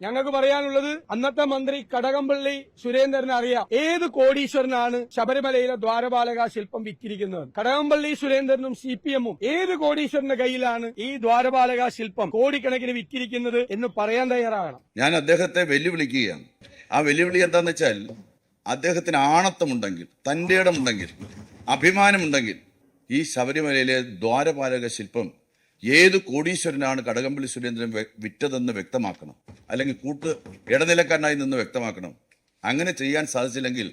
ഞങ്ങൾക്ക് പറയാനുള്ളത് അന്നത്തെ മന്ത്രി കടകംപള്ളി സുരേന്ദ്രന് അറിയാം. ഏത് കോടീശ്വരനാണ് ശബരിമലയിലെ ദ്വാരപാലക ശില്പം വിറ്റിരിക്കുന്നത്? കടകംപള്ളി സുരേന്ദ്രനും സി പി എമ്മും ഏത് കോടീശ്വരന്റെ കയ്യിലാണ് ഈ ദ്വാരപാലക ശില്പം കോടിക്കണക്കിന് വിറ്റിരിക്കുന്നത് എന്ന് പറയാൻ തയ്യാറാകണം. ഞാൻ അദ്ദേഹത്തെ വെല്ലുവിളിക്കുകയാണ്. ആ വെല്ലുവിളി എന്താന്ന് വെച്ചാൽ അദ്ദേഹത്തിന് ആണത്തമുണ്ടെങ്കിൽ തന്റെ ഇടമുണ്ടെങ്കിൽ അഭിമാനമുണ്ടെങ്കിൽ ഈ ശബരിമലയിലെ ദ്വാരപാലക ശില്പം ഏത് കോടീശ്വരനാണ് കടകംപള്ളി സുരേന്ദ്രൻ വിറ്റതെന്ന് വ്യക്തമാക്കണം. അല്ലെങ്കിൽ കൂട്ട് ഇടനിലക്കാരനായി നിന്ന് വ്യക്തമാക്കണം. അങ്ങനെ ചെയ്യാൻ സാധിച്ചില്ലെങ്കിൽ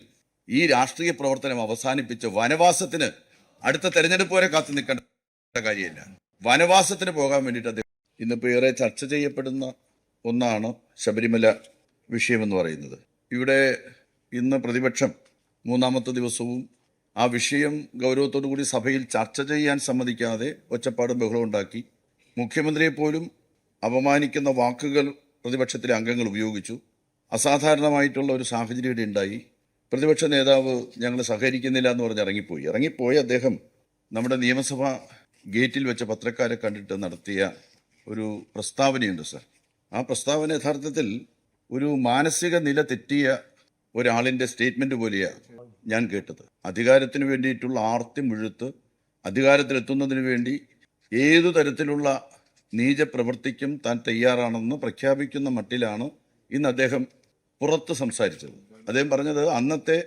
ഈ രാഷ്ട്രീയ പ്രവർത്തനം അവസാനിപ്പിച്ച് വനവാസത്തിന് അടുത്ത തെരഞ്ഞെടുപ്പ് വരെ കാത്തു നിൽക്കേണ്ട കാര്യമില്ല. വനവാസത്തിന് പോകാൻ വേണ്ടിയിട്ട് അദ്ദേഹം ഇന്നിപ്പോൾ ഏറെ ചർച്ച ചെയ്യപ്പെടുന്ന ഒന്നാണ് ശബരിമല വിഷയമെന്ന് പറയുന്നത്. ഇവിടെ ഇന്ന് പ്രതിപക്ഷം മൂന്നാമത്തെ ദിവസവും ആ വിഷയം ഗൗരവത്തോടു കൂടി സഭയിൽ ചർച്ച ചെയ്യാൻ സമ്മതിക്കാതെ ഒച്ചപ്പാടും ബഹളവും ഉണ്ടാക്കി. മുഖ്യമന്ത്രിയെ പോലും അപമാനിക്കുന്ന വാക്കുകൾ പ്രതിപക്ഷത്തിലെ അംഗങ്ങൾ ഉപയോഗിച്ചു. അസാധാരണമായിട്ടുള്ള ഒരു സാഹചര്യം ഇവിടെ ഉണ്ടായി. പ്രതിപക്ഷ നേതാവ് ഞങ്ങൾ സഹകരിക്കുന്നില്ല എന്ന് പറഞ്ഞ് ഇറങ്ങിപ്പോയി. ഇറങ്ങിപ്പോയി അദ്ദേഹം നമ്മുടെ നിയമസഭ ഗേറ്റിൽ വെച്ച പത്രക്കാരെ കണ്ടിട്ട് നടത്തിയ ഒരു പ്രസ്താവനയുണ്ട് സർ. ആ പ്രസ്താവന യഥാർത്ഥത്തിൽ ഒരു മാനസിക നില തെറ്റിയ ഒരാളിന്റെ സ്റ്റേറ്റ്മെന്റ് പോലെയാണ് ഞാൻ കേട്ടത്. അധികാരത്തിന് വേണ്ടിയിട്ടുള്ള ആർത്തി മുഴുത്ത് അധികാരത്തിലെത്തുന്നതിന് വേണ്ടി ഏതു തരത്തിലുള്ള നീച പ്രവൃത്തിക്കും താൻ തയ്യാറാണെന്ന് പ്രഖ്യാപിക്കുന്ന മട്ടിലാണ് ഇന്ന് അദ്ദേഹം പുറത്ത് സംസാരിച്ചത്. അദ്ദേഹം പറഞ്ഞത് അന്നത്തെ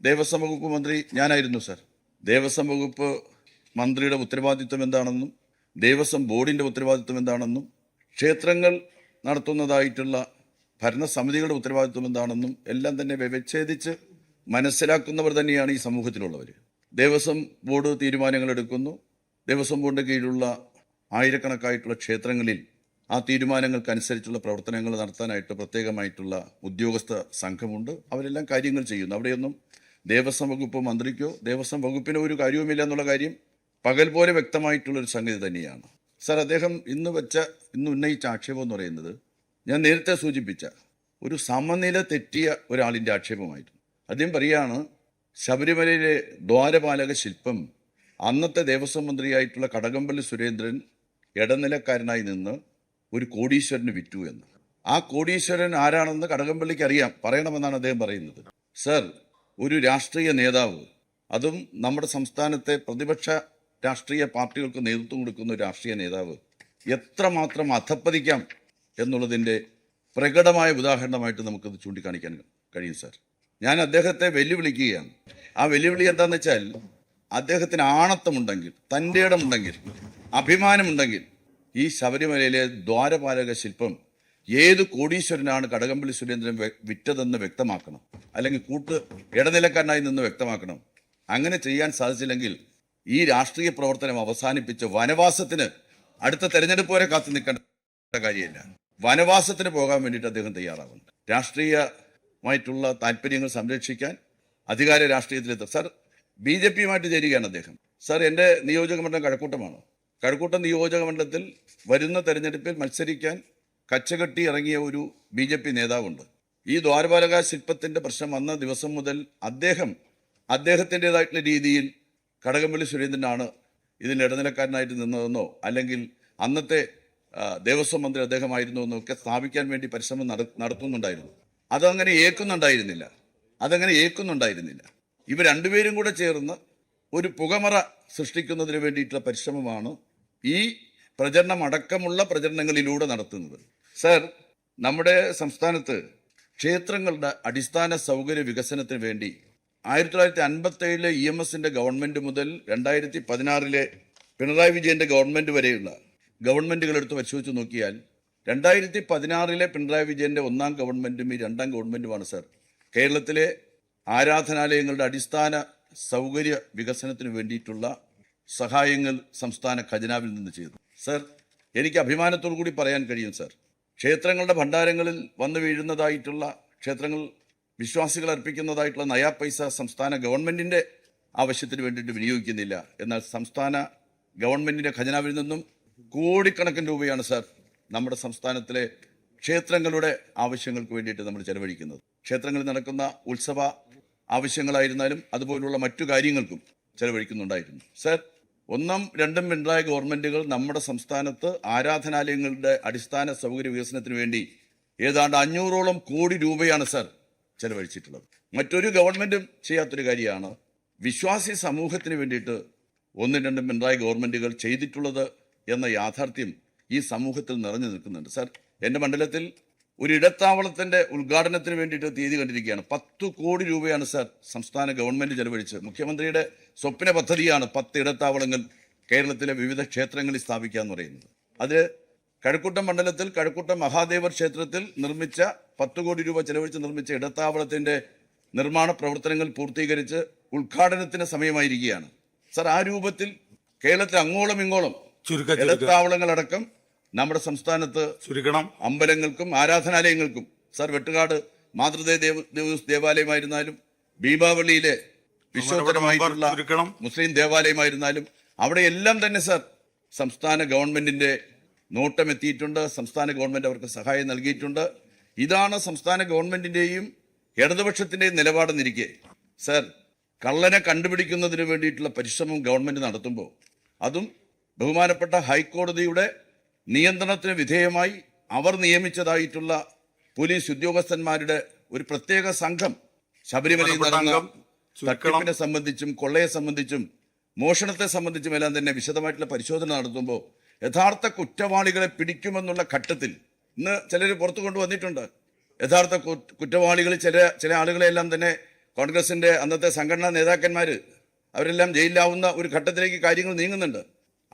ദേവസ്വം വകുപ്പ് മന്ത്രി ഞാനായിരുന്നു സർ. ദേവസ്വം വകുപ്പ് മന്ത്രിയുടെ ഉത്തരവാദിത്വം എന്താണെന്നും ദേവസ്വം ബോർഡിന്റെ ഉത്തരവാദിത്വം എന്താണെന്നും ക്ഷേത്രങ്ങൾ നടത്തുന്നതായിട്ടുള്ള ഭരണസമിതികളുടെ ഉത്തരവാദിത്വം എന്താണെന്നും എല്ലാം തന്നെ വ്യവച്ഛേദിച്ച് മനസ്സിലാക്കുന്നവർ തന്നെയാണ് ഈ സമൂഹത്തിലുള്ളവർ. ദേവസ്വം ബോർഡ് തീരുമാനങ്ങൾ എടുക്കുന്നു ദേവസ്വം ബോർഡിന്റെ കീഴിലുള്ള ആയിരക്കണക്കായിട്ടുള്ള ക്ഷേത്രങ്ങളിൽ ആ തീരുമാനങ്ങൾക്കനുസരിച്ചുള്ള പ്രവർത്തനങ്ങൾ നടത്താനായിട്ട് പ്രത്യേകമായിട്ടുള്ള ഉദ്യോഗസ്ഥ സംഘമുണ്ട്. അവരെല്ലാം കാര്യങ്ങൾ ചെയ്യുന്നു. അവിടെയൊന്നും ദേവസ്വം വകുപ്പ് മന്ത്രിക്കോ ദേവസ്വം വകുപ്പിനോ ഒരു കാര്യവുമില്ല എന്നുള്ള കാര്യം പകൽ പോലെ വ്യക്തമായിട്ടുള്ളൊരു സംഗതി തന്നെയാണ്. സാർ അദ്ദേഹം ഇന്ന് വെച്ച ഇന്ന് ഉന്നയിച്ച ആക്ഷേപം എന്ന് പറയുന്നത് ഞാൻ നേരത്തെ സൂചിപ്പിച്ച ഒരു സമനില തെറ്റിയ ഒരാളിന്റെ ആക്ഷേപമായിരുന്നു. അദ്ദേഹം പറയുകയാണ് ശബരിമലയിലെ ദ്വാരപാലക ശില്പം അന്നത്തെ ദേവസ്വം മന്ത്രിയായിട്ടുള്ള കടകംപള്ളി സുരേന്ദ്രൻ ഇടനിലക്കാരനായി നിന്ന് ഒരു കോടീശ്വരന് വിറ്റു എന്ന്. ആ കോടീശ്വരൻ ആരാണെന്ന് കടകംപള്ളിക്ക് അറിയാം പറയണമെന്നാണ് അദ്ദേഹം പറയുന്നത്. സർ ഒരു രാഷ്ട്രീയ നേതാവ് അതും നമ്മുടെ സംസ്ഥാനത്തെ പ്രതിപക്ഷ രാഷ്ട്രീയ പാർട്ടികൾക്ക് നേതൃത്വം കൊടുക്കുന്ന ഒരു രാഷ്ട്രീയ നേതാവ് എത്രമാത്രം അധപ്പതിക്കാം എന്നുള്ളതിന്റെ പ്രകടമായ ഉദാഹരണമായിട്ട് നമുക്കത് ചൂണ്ടിക്കാണിക്കാൻ കഴിയും സാർ. ഞാൻ അദ്ദേഹത്തെ വെല്ലുവിളിക്കുകയാണ്. ആ വെല്ലുവിളി എന്താണെന്ന് വെച്ചാൽ അദ്ദേഹത്തിന് ആണത്തമുണ്ടെങ്കിൽ തന്റെ ഇടമുണ്ടെങ്കിൽ അഭിമാനമുണ്ടെങ്കിൽ ഈ ശബരിമലയിലെ ദ്വാരപാലക ശില്പം ഏത് കോടീശ്വരനാണ് കടകംപള്ളി സുരേന്ദ്രൻ വിറ്റതെന്ന് വ്യക്തമാക്കണം. അല്ലെങ്കിൽ കൂട്ട് ഇടനിലക്കാരനായി നിന്ന് വ്യക്തമാക്കണം. അങ്ങനെ ചെയ്യാൻ സാധിച്ചില്ലെങ്കിൽ ഈ രാഷ്ട്രീയ പ്രവർത്തനം അവസാനിപ്പിച്ച് വനവാസത്തിന് അടുത്ത തെരഞ്ഞെടുപ്പ് വരെ കാത്തു നിൽക്കേണ്ട കാര്യമില്ല. വനവാസത്തിന് പോകാൻ വേണ്ടിയിട്ട് അദ്ദേഹം തയ്യാറാകുന്നു രാഷ്ട്രീയമായിട്ടുള്ള താല്പര്യങ്ങൾ സംരക്ഷിക്കാൻ അധികാര രാഷ്ട്രീയത്തിലെത്തും. സർ ബി ജെ പിയുമായിട്ട് ചേരുകയാണ് അദ്ദേഹം. സർ എന്റെ നിയോജക മണ്ഡലം കഴക്കൂട്ടമാണ്. കഴക്കൂട്ടം നിയോജക മണ്ഡലത്തിൽ വരുന്ന തെരഞ്ഞെടുപ്പിൽ മത്സരിക്കാൻ കച്ചകെട്ടി ഇറങ്ങിയ ഒരു ബി ജെ പി നേതാവുണ്ട്. ഈ ദ്വാരപാലക ശില്പത്തിന്റെ പ്രശ്നം വന്ന ദിവസം മുതൽ അദ്ദേഹം അദ്ദേഹത്തിന്റെതായിട്ടുള്ള രീതിയിൽ കടകംപള്ളി സുരേന്ദ്രനാണ് ഇതിന്റെ ഇടനിലക്കാരനായിട്ട് നിന്നതെന്നോ അല്ലെങ്കിൽ അന്നത്തെ ദേവസ്വം മന്ത്രി അദ്ദേഹമായിരുന്നു എന്നൊക്കെ സ്ഥാപിക്കാൻ വേണ്ടി പരിശ്രമം നട നടത്തുന്നുണ്ടായിരുന്നു. അതങ്ങനെ ഏക്കുന്നുണ്ടായിരുന്നില്ല അതങ്ങനെ ഏക്കുന്നുണ്ടായിരുന്നില്ല ഇവ രണ്ടുപേരും കൂടെ ചേർന്ന് ഒരു പുകമറ സൃഷ്ടിക്കുന്നതിന് വേണ്ടിയിട്ടുള്ള പരിശ്രമമാണ് ഈ പ്രചരണം അടക്കമുള്ള പ്രചരണങ്ങളിലൂടെ നടത്തുന്നത്. സർ നമ്മുടെ സംസ്ഥാനത്ത് ക്ഷേത്രങ്ങളുടെ അടിസ്ഥാന സൗകര്യ വികസനത്തിന് വേണ്ടി ആയിരത്തി തൊള്ളായിരത്തി അൻപത്തി ഏഴിലെ ഇ എം എസിന്റെ ഗവൺമെന്റ് മുതൽ രണ്ടായിരത്തി പതിനാറിലെ പിണറായി വിജയന്റെ ഗവൺമെന്റ് വരെയുള്ള ഗവൺമെന്റുകൾ എടുത്ത് പരിശോധിച്ച് നോക്കിയാൽ രണ്ടായിരത്തി പതിനാറിലെ പിണറായി വിജയന്റെ ഒന്നാം ഗവൺമെന്റും ഈ രണ്ടാം ഗവൺമെന്റുമാണ് സർ. കേരളത്തിലെ ആരാധനാലയങ്ങളുടെ അടിസ്ഥാന സൗകര്യ വികസനത്തിന് വേണ്ടിയിട്ടുള്ള സഹായങ്ങൾ സംസ്ഥാന ഖജനാവിൽ നിന്ന് ചെയ്തു. സർ എനിക്ക് അഭിമാനത്തോടു കൂടി പറയാൻ കഴിയും സർ. ക്ഷേത്രങ്ങളുടെ ഭണ്ഡാരങ്ങളിൽ വന്നു വീഴുന്നതായിട്ടുള്ള ക്ഷേത്രങ്ങൾ വിശ്വാസികൾ അർപ്പിക്കുന്നതായിട്ടുള്ള നയാ പൈസ സംസ്ഥാന ഗവൺമെന്റിന്റെ ആവശ്യത്തിന് വേണ്ടിയിട്ട് വിനിയോഗിക്കുന്നില്ല. എന്നാൽ സംസ്ഥാന ഗവൺമെന്റിന്റെ ഖജനാവിൽ നിന്നും കോടിക്കണക്കിന് രൂപയാണ് സാർ നമ്മുടെ സംസ്ഥാനത്തിലെ ക്ഷേത്രങ്ങളുടെ ആവശ്യങ്ങൾക്ക് വേണ്ടിയിട്ട് നമ്മൾ ചെലവഴിക്കുന്നത്. ക്ഷേത്രങ്ങളിൽ നടക്കുന്ന ഉത്സവ ആവശ്യങ്ങളായിരുന്നാലും അതുപോലുള്ള മറ്റു കാര്യങ്ങൾക്കും ചെലവഴിക്കുന്നുണ്ടായിരുന്നു. സർ ഒന്നും രണ്ടും പിണറായി ഗവൺമെന്റുകൾ നമ്മുടെ സംസ്ഥാനത്ത് ആരാധനാലയങ്ങളുടെ അടിസ്ഥാന സൗകര്യ വികസനത്തിന് വേണ്ടി ഏതാണ്ട് അഞ്ഞൂറോളം കോടി രൂപയാണ് സർ ചെലവഴിച്ചിട്ടുള്ളത്. മറ്റൊരു ഗവൺമെന്റും ചെയ്യാത്തൊരു കാര്യമാണ് വിശ്വാസി സമൂഹത്തിന് വേണ്ടിയിട്ട് ഒന്നും രണ്ടും പിണറായി ഗവൺമെന്റുകൾ ചെയ്തിട്ടുള്ളത് എന്ന യാഥാർത്ഥ്യം ഈ സമൂഹത്തിൽ നിറഞ്ഞു നിൽക്കുന്നുണ്ട്. സർ എന്റെ മണ്ഡലത്തിൽ ഒരു ഇടത്താവളത്തിന്റെ ഉദ്ഘാടനത്തിന് വേണ്ടിയിട്ട് തീയതി കണ്ടിരിക്കുകയാണ്. പത്ത് കോടി രൂപയാണ് സർ സംസ്ഥാന ഗവൺമെന്റ് ചെലവഴിച്ച് മുഖ്യമന്ത്രിയുടെ സ്വപ്ന പദ്ധതിയാണ് പത്ത് ഇടത്താവളങ്ങൾ കേരളത്തിലെ വിവിധ ക്ഷേത്രങ്ങളിൽ സ്ഥാപിക്കുക എന്ന് പറയുന്നത്. അത് കഴക്കൂട്ടം മണ്ഡലത്തിൽ കഴക്കൂട്ടം മഹാദേവർ ക്ഷേത്രത്തിൽ നിർമ്മിച്ച പത്ത് കോടി രൂപ ചെലവഴിച്ച് നിർമ്മിച്ച ഇടത്താവളത്തിന്റെ നിർമ്മാണ പ്രവർത്തനങ്ങൾ പൂർത്തീകരിച്ച് ഉദ്ഘാടനത്തിന് സമയമായിരിക്കുകയാണ്. സർ ആ രൂപത്തിൽ കേരളത്തിൽ അങ്ങോളം ഇങ്ങോളം ഇടത്താവളങ്ങളടക്കം നമ്മുടെ സംസ്ഥാനത്ത് ചുരുക്കണം. അമ്പലങ്ങൾക്കും ആരാധനാലയങ്ങൾക്കും സാർ വെട്ടുകാട് മാതൃദേ ദേവ ദേവ- ദേവാലയമായിരുന്നാലും ഭീമാവളിയിലെ വിശ്വോത്തരമായിട്ടുള്ള ചുരുക്കണം. മുസ്ലിം ദേവാലയമായിരുന്നാലും അവിടെ എല്ലാം തന്നെ സർ സംസ്ഥാന ഗവൺമെന്റിന്റെ നോട്ടം എത്തിയിട്ടുണ്ട് സംസ്ഥാന ഗവൺമെന്റ് അവർക്ക് സഹായം നൽകിയിട്ടുണ്ട്. ഇതാണ് സംസ്ഥാന ഗവൺമെന്റിന്റെയും ഇടതുപക്ഷത്തിന്റെയും നിലപാടെന്നിരിക്കെ. സർ കള്ളനെ കണ്ടുപിടിക്കുന്നതിന് വേണ്ടിയിട്ടുള്ള പരിശ്രമം ഗവൺമെന്റ് നടത്തുമ്പോൾ അതും ബഹുമാനപ്പെട്ട ഹൈക്കോടതിയുടെ നിയന്ത്രണത്തിന് വിധേയമായി അവർ നിയമിച്ചതായിട്ടുള്ള പോലീസ് ഉദ്യോഗസ്ഥന്മാരുടെ ഒരു പ്രത്യേക സംഘം ശബരിമലയിൽ നടന്ന തട്ടിപ്പിനെ സംബന്ധിച്ചും കൊള്ളയെ സംബന്ധിച്ചും മോഷണത്തെ സംബന്ധിച്ചും എല്ലാം തന്നെ വിശദമായിട്ടുള്ള പരിശോധന നടത്തുമ്പോൾ യഥാർത്ഥ കുറ്റവാളികളെ പിടിക്കുമെന്നുള്ള ഘട്ടത്തിൽ ഇന്ന് ചിലർ പുറത്തു കൊണ്ടുവന്നിട്ടുണ്ട്. യഥാർത്ഥ കുറ്റവാളികൾ ചില ചില ആളുകളെല്ലാം തന്നെ കോൺഗ്രസിന്റെ അന്നത്തെ സംഘടനാ നേതാക്കന്മാർ അവരെല്ലാം ജയിലിലാവുന്ന ഒരു ഘട്ടത്തിലേക്ക് കാര്യങ്ങൾ നീങ്ങുന്നുണ്ട്.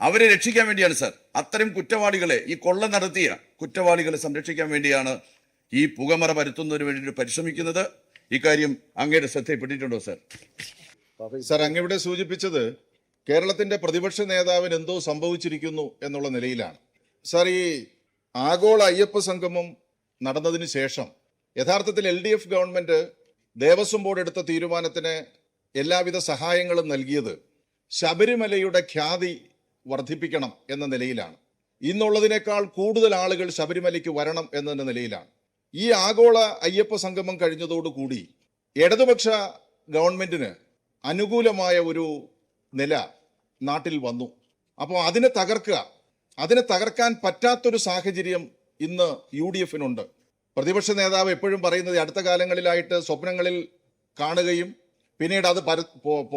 അവരെ രക്ഷിക്കാൻ വേണ്ടിയാണ് സാർ. അത്തരം കുറ്റവാളികളെ ഈ കൊള്ള നടത്തിയ കുറ്റവാളികളെ സംരക്ഷിക്കാൻ വേണ്ടിയാണ് ഈ പുകമറ പരത്തുന്നതിന് വേണ്ടിയിട്ട് പരിശ്രമിക്കുന്നത്. ഇക്കാര്യം അങ്ങയുടെ ശ്രദ്ധയിൽപ്പെട്ടിട്ടുണ്ടോ സാർ? സാർ അങ്ങിവിടെ സൂചിപ്പിച്ചത് കേരളത്തിന്റെ പ്രതിപക്ഷ നേതാവിന് എന്തോ സംഭവിച്ചിരിക്കുന്നു എന്നുള്ള നിലയിലാണ്. സാർ ഈ ആഗോള അയ്യപ്പ സംഗമം നടന്നതിന് ശേഷം യഥാർത്ഥത്തിൽ L D F government Devaswom board എടുത്ത തീരുമാനത്തിന് എല്ലാവിധ സഹായങ്ങളും നൽകിയത് ശബരിമലയുടെ ഖ്യാതി വർദ്ധിപ്പിക്കണം എന്ന നിലയിലാണ്. ഇന്നുള്ളതിനേക്കാൾ കൂടുതൽ ആളുകൾ ശബരിമലയ്ക്ക് വരണം എന്ന നിലയിലാണ്. ഈ ആഗോള അയ്യപ്പ സംഗമം കഴിഞ്ഞതോടുകൂടി ഇടതുപക്ഷ ഗവൺമെന്റിന് അനുകൂലമായ ഒരു നില നാട്ടിൽ വന്നു. അപ്പോൾ അതിനെ തകർക്കുക അതിനെ തകർക്കാൻ പറ്റാത്തൊരു സാഹചര്യം ഇന്ന് യു ഡി എഫിനുണ്ട് പ്രതിപക്ഷ നേതാവ് എപ്പോഴും പറയുന്നത് അടുത്ത കാലങ്ങളിലായിട്ട് സ്വപ്നങ്ങളിൽ കാണുകയും പിന്നീട് അത്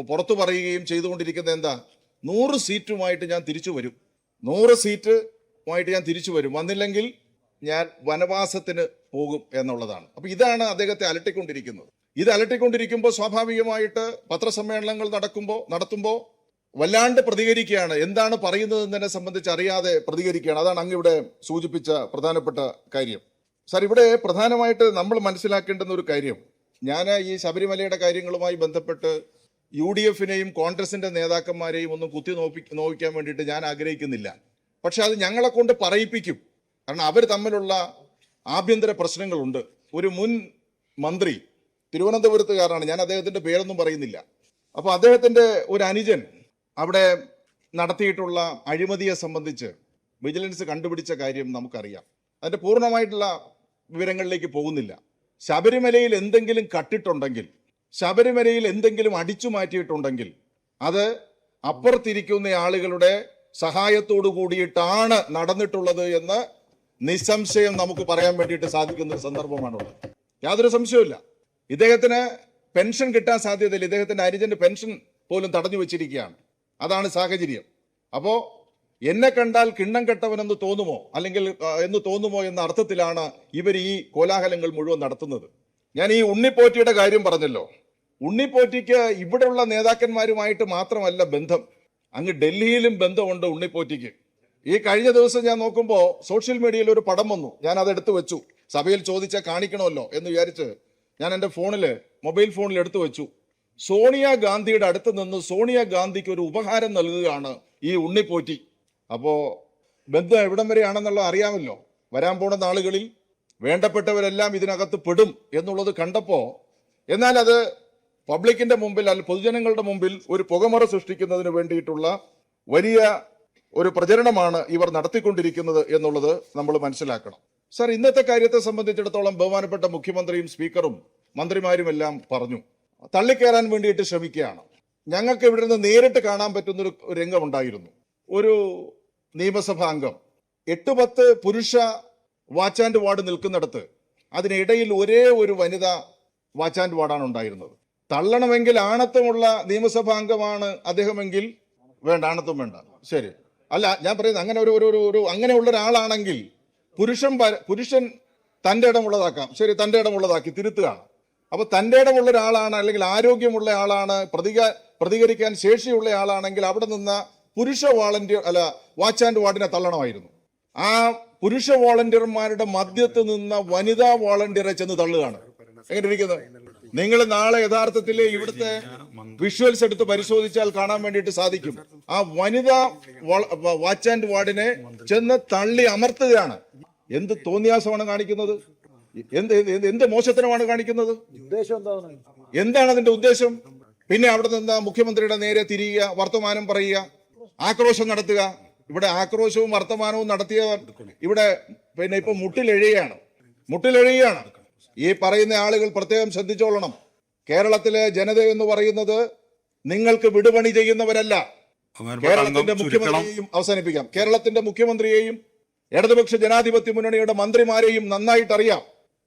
പുറത്തു പറയുകയും ചെയ്തുകൊണ്ടിരിക്കുന്നത് എന്താ? നൂറ് സീറ്റുമായിട്ട് ഞാൻ തിരിച്ചു വരും. നൂറ് സീറ്റുമായിട്ട് ഞാൻ തിരിച്ചു വരും. വന്നില്ലെങ്കിൽ ഞാൻ വനവാസത്തിന് പോകും എന്നുള്ളതാണ്. അപ്പൊ ഇതാണ് അദ്ദേഹത്തെ അലട്ടിക്കൊണ്ടിരിക്കുന്നത്. ഇത് അലട്ടിക്കൊണ്ടിരിക്കുമ്പോൾ സ്വാഭാവികമായിട്ട് പത്രസമ്മേളനങ്ങൾ നടക്കുമ്പോൾ നടത്തുമ്പോൾ വല്ലാണ്ട് പ്രതികരിക്കുകയാണ്. എന്താണ് പറയുന്നതെന്നതിനെ സംബന്ധിച്ച് അറിയാതെ പ്രതികരിക്കുകയാണ്. അതാണ് അങ്ങ് ഇവിടെ സൂചിപ്പിച്ച പ്രധാനപ്പെട്ട കാര്യം. സാർ ഇവിടെ പ്രധാനമായിട്ട് നമ്മൾ മനസ്സിലാക്കേണ്ടുന്ന ഒരു കാര്യം. ഞാൻ ഈ ശബരിമലയുടെ കാര്യങ്ങളുമായി ബന്ധപ്പെട്ട് യു ഡി എഫിനെയും കോൺഗ്രസിന്റെ നേതാക്കന്മാരെയും ഒന്നും കുത്തി നോപ്പി നോവിക്കാൻ വേണ്ടിയിട്ട് ഞാൻ ആഗ്രഹിക്കുന്നില്ല. പക്ഷെ അത് ഞങ്ങളെ കൊണ്ട് പറയിപ്പിക്കും. കാരണം അവർ തമ്മിലുള്ള ആഭ്യന്തര പ്രശ്നങ്ങളുണ്ട്. ഒരു മുൻ മന്ത്രി തിരുവനന്തപുരത്തുകാരനാണ്. ഞാൻ അദ്ദേഹത്തിന്റെ പേരൊന്നും പറയുന്നില്ല. അപ്പോൾ അദ്ദേഹത്തിന്റെ ഒരു അനുജൻ അവിടെ നടത്തിയിട്ടുള്ള അഴിമതിയെ സംബന്ധിച്ച് വിജിലൻസ് കണ്ടുപിടിച്ച കാര്യം നമുക്കറിയാം. അതിന്റെ പൂർണമായിട്ടുള്ള വിവരങ്ങളിലേക്ക് പോകുന്നില്ല. ശബരിമലയിൽ എന്തെങ്കിലും കട്ടിട്ടുണ്ടെങ്കിൽ ശബരിമലയിൽ എന്തെങ്കിലും അടിച്ചു മാറ്റിയിട്ടുണ്ടെങ്കിൽ അത് അപ്പുറത്തിരിക്കുന്ന ആളുകളുടെ സഹായത്തോടു കൂടിയിട്ടാണ് നടന്നിട്ടുള്ളത് എന്ന് നിസ്സംശയം നമുക്ക് പറയാൻ വേണ്ടിയിട്ട് സാധിക്കുന്ന ഒരു സന്ദർഭമാണുള്ളത്. യാതൊരു സംശയവുമില്ല. ഇദ്ദേഹത്തിന് പെൻഷൻ കിട്ടാൻ സാധ്യതയില്ല. ഇദ്ദേഹത്തിന്റെ അരിജന്റെ പെൻഷൻ പോലും തടഞ്ഞു വെച്ചിരിക്കുകയാണ്. അതാണ് സാഹചര്യം. അപ്പോ എന്നെ കണ്ടാൽ കിണ്ണം കെട്ടവനെന്ന് തോന്നുമോ? അല്ലെങ്കിൽ എന്ന് തോന്നുമോ എന്ന അർത്ഥത്തിലാണ് ഇവർ ഈ കോലാഹലങ്ങൾ മുഴുവൻ നടത്തുന്നത്. ഞാൻ ഈ ഉണ്ണിപ്പോറ്റിയുടെ കാര്യം പറഞ്ഞല്ലോ. ഉണ്ണിപ്പോറ്റിക്ക് ഇവിടെയുള്ള നേതാക്കന്മാരുമായിട്ട് മാത്രമല്ല ബന്ധം. അങ്ങ് ഡൽഹിയിലും ബന്ധമുണ്ട് ഉണ്ണിപ്പോറ്റിക്ക്. ഈ കഴിഞ്ഞ ദിവസം ഞാൻ നോക്കുമ്പോൾ സോഷ്യൽ മീഡിയയിൽ ഒരു പടം വന്നു. ഞാൻ അത് എടുത്തു വെച്ചു. സഭയിൽ ചോദിച്ചാൽ കാണിക്കണമല്ലോ എന്ന് വിചാരിച്ച് ഞാൻ എന്റെ ഫോണിൽ മൊബൈൽ ഫോണിൽ എടുത്തു വെച്ചു. സോണിയ ഗാന്ധിയുടെ അടുത്ത് നിന്ന് സോണിയ ഗാന്ധിക്ക് ഒരു ഉപഹാരം നൽകുകയാണ് ഈ ഉണ്ണിപ്പോറ്റി. അപ്പോൾ ബന്ധം എവിടം വരെയാണെന്നുള്ളത് അറിയാമല്ലോ. വരാൻ പോണ നാളുകളിൽ വേണ്ടപ്പെട്ടവരെല്ലാം ഇതിനകത്ത് പെടും എന്നുള്ളത് കണ്ടപ്പോൾ എന്നാൽ അത് പബ്ലിക്കിന്റെ മുമ്പിൽ അല്ലെങ്കിൽ പൊതുജനങ്ങളുടെ മുമ്പിൽ ഒരു പുകമറ സൃഷ്ടിക്കുന്നതിന് വേണ്ടിയിട്ടുള്ള വലിയ ഒരു പ്രചരണമാണ് ഇവർ നടത്തിക്കൊണ്ടിരിക്കുന്നത് എന്നുള്ളത് നമ്മൾ മനസ്സിലാക്കണം. സാർ ഇന്നത്തെ കാര്യത്തെ സംബന്ധിച്ചിടത്തോളം ബഹുമാനപ്പെട്ട മുഖ്യമന്ത്രിയും സ്പീക്കറും മന്ത്രിമാരും എല്ലാം പറഞ്ഞു. തള്ളിക്കയറാൻ വേണ്ടിയിട്ട് ശ്രമിക്കുകയാണ്. ഞങ്ങൾക്ക് ഇവിടെ നിന്ന് നേരിട്ട് കാണാൻ പറ്റുന്നൊരു രംഗമുണ്ടായിരുന്നു ഒരു നിയമസഭാ അംഗം എട്ട് പത്ത് പുരുഷ വാച്ച് ആൻഡ് വാർഡ് നിൽക്കുന്നിടത്ത് അതിനിടയിൽ ഒരേ ഒരു വനിത വാച്ച് ആൻഡ് വാർഡാണ് ഉണ്ടായിരുന്നത്. തള്ളണമെങ്കിൽ ആണത്വമുള്ള നിയമസഭാ അംഗമാണ് അദ്ദേഹമെങ്കിൽ വേണ്ട ആണത്വം വേണ്ട. ശരി. അല്ല ഞാൻ പറയുന്നത് അങ്ങനെ ഒരു ഒരു ഒരു- ഒരു അങ്ങനെയുള്ള ഒരാളാണെങ്കിൽ പുരുഷൻ പുരുഷൻ തന്റെ ഇടമുള്ളതാക്കാം. ശരി തന്റെ ഇടമുള്ളതാക്കി തിരുത്തുകയാണ്. അപ്പോൾ തന്റെ ഇടമുള്ള ഒരാളാണ് അല്ലെങ്കിൽ ആരോഗ്യമുള്ള ആളാണ് പ്രതിക പ്രതികരിക്കാൻ ശേഷിയുള്ള ആളാണെങ്കിൽ അവിടെ നിന്ന പുരുഷ വോളണ്ടിയർ അല്ല വാച്ച് ആൻഡ് വാർഡിനെ തള്ളണമായിരുന്നു. ആ പുരുഷ വോളണ്ടിയർമാരുടെ മധ്യത്ത് നിന്ന വനിതാ വോളണ്ടിയറെ ചെന്ന് തള്ളുകയാണ്. എങ്ങനെ ഇരിക്കുന്നത് നിങ്ങൾ നാളെ യഥാർത്ഥത്തിൽ ഇവിടുത്തെ വിഷ്വൽസ് എടുത്ത് പരിശോധിച്ചാൽ കാണാൻ വേണ്ടിയിട്ട് സാധിക്കും. ആ വനിതാ വാച്ച് ആൻഡ് വാർഡിനെ ചെന്ന് തള്ളി അമർത്തുകയാണ്. എന്ത് തോന്നിയാസമാണ് കാണിക്കുന്നത്? എന്ത് എന്ത് മോശത്തരമാണ് കാണിക്കുന്നത്? എന്താണ്? അതിന്റെ ഉദ്ദേശം? പിന്നെ അവിടെ നിന്ന് മുഖ്യമന്ത്രിയുടെ നേരെ തിരിയുക വർത്തമാനം പറയുക ആക്രോശം നടത്തുക. ഇവിടെ ആക്രോശവും വർത്തമാനവും നടത്തിയ ഇവിടെ പിന്നെ ഇപ്പൊ മുട്ടിലെഴുകയാണ് മുട്ടിലെഴുകയാണ് ഈ പറയുന്ന ആളുകൾ പ്രത്യേകം ശ്രദ്ധിച്ചോളണം. കേരളത്തിലെ ജനത എന്ന് പറയുന്നത് നിങ്ങൾക്ക് വിടുപണി ചെയ്യുന്നവരല്ല. കേരളത്തിന്റെ മുഖ്യമന്ത്രിയെയും അവസാനിപ്പിക്കാം. കേരളത്തിന്റെ മുഖ്യമന്ത്രിയെയും ഇടതുപക്ഷ ജനാധിപത്യ മുന്നണിയുടെ മന്ത്രിമാരെയും നന്നായിട്ട് അറിയാം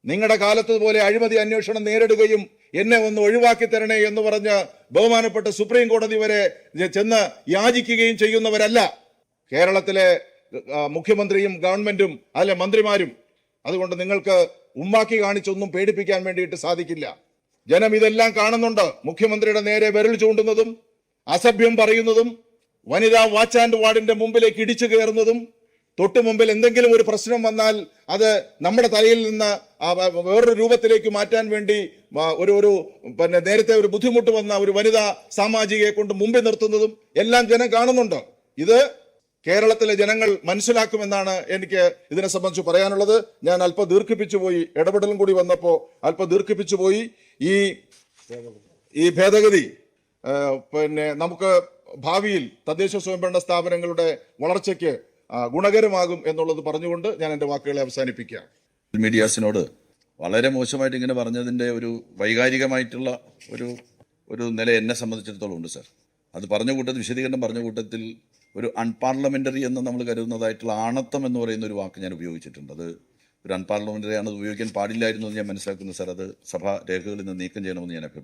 നിങ്ങളുടെ കാലത്ത് പോലെ അഴിമതി അന്വേഷണം നേരിടുകയും എന്നെ ഒന്ന് ഒഴിവാക്കി തരണേ എന്ന് പറഞ്ഞ് ബഹുമാനപ്പെട്ട സുപ്രീം കോടതി വരെ ചെന്ന് യാചിക്കുകയും ചെയ്യുന്നവരല്ല. കേരളത്തിലെ മുഖ്യമന്ത്രിയും ഗവൺമെന്റും അല്ലെ മന്ത്രിമാരും. അതുകൊണ്ട് നിങ്ങൾക്ക് ഉമ്മാക്കി കാണിച്ചൊന്നും പേടിപ്പിക്കാൻ വേണ്ടിയിട്ട് സാധിക്കില്ല. ജനം ഇതെല്ലാം കാണുന്നുണ്ട്. മുഖ്യമന്ത്രിയുടെ നേരെ വിരൽ ചൂണ്ടുന്നതും അസഭ്യം പറയുന്നതും വനിതാ വാച്ച് ആൻഡ് വാർഡിന്റെ മുമ്പിലേക്ക് ഇടിച്ചു കയറുന്നതും തൊട്ടു മുമ്പിൽ എന്തെങ്കിലും ഒരു പ്രശ്നം വന്നാൽ അത് നമ്മുടെ തലയിൽ നിന്ന് വേറൊരു രൂപത്തിലേക്ക് മാറ്റാൻ വേണ്ടി ഒരു ഒരു പിന്നെ നേരത്തെ ഒരു ബുദ്ധിമുട്ട് വന്ന ഒരു വനിതാ സാമാജികയെ കൊണ്ട് മുമ്പിൽ നിർത്തുന്നതും എല്ലാം ജനം കാണുന്നുണ്ട്. ഇത് കേരളത്തിലെ ജനങ്ങൾ മനസ്സിലാക്കുമെന്നാണ് എനിക്ക് ഇതിനെ സംബന്ധിച്ച് പറയാനുള്ളത്. ഞാൻ അല്പം ദീർഘിപ്പിച്ചു പോയി. ഇടപെടലും കൂടി വന്നപ്പോൾ അല്പം ദീർഘിപ്പിച്ചു പോയി. ഈ ഈ ഭേദഗതി പിന്നെ നമുക്ക് ഭാവിയിൽ തദ്ദേശ സ്വയംഭരണ സ്ഥാപനങ്ങളുടെ വളർച്ചയ്ക്ക് ഗുണകരമാകും എന്നുള്ളത് പറഞ്ഞുകൊണ്ട് ഞാൻ എന്റെ വാക്കുകളെ അവസാനിപ്പിക്കാം മീഡിയാസിനോട് വളരെ മോശമായിട്ട് ഇങ്ങനെ പറഞ്ഞതിന്റെ ഒരു വൈകാരികമായിട്ടുള്ള ഒരു ഒരു നില എന്നെ സംബന്ധിച്ചിടത്തോളം ഉണ്ട് സർ അത് പറഞ്ഞ കൂട്ടത്തിൽ വിശദീകരണം പറഞ്ഞ കൂട്ടത്തിൽ ഒരു അൺപാർലമെന്ററി എന്ന് നമ്മൾ കരുതുന്നതായിട്ടുള്ള ആണത്തം എന്ന് പറയുന്ന ഒരു വാക്ക് ഞാൻ ഉപയോഗിച്ചിട്ടുണ്ട്. അത് ഒരു അൺപാർലമെന്ററി ആണ് ഉപയോഗിക്കാൻ പാടില്ലായിരുന്നു എന്ന് ഞാൻ മനസ്സിലാക്കുന്നു സാർ. അത് സഭാ രേഖകളിൽ നിന്ന് നീക്കം ചെയ്യണമെന്ന് ഞാൻ അഭ്യർത്ഥിക്കുന്നു.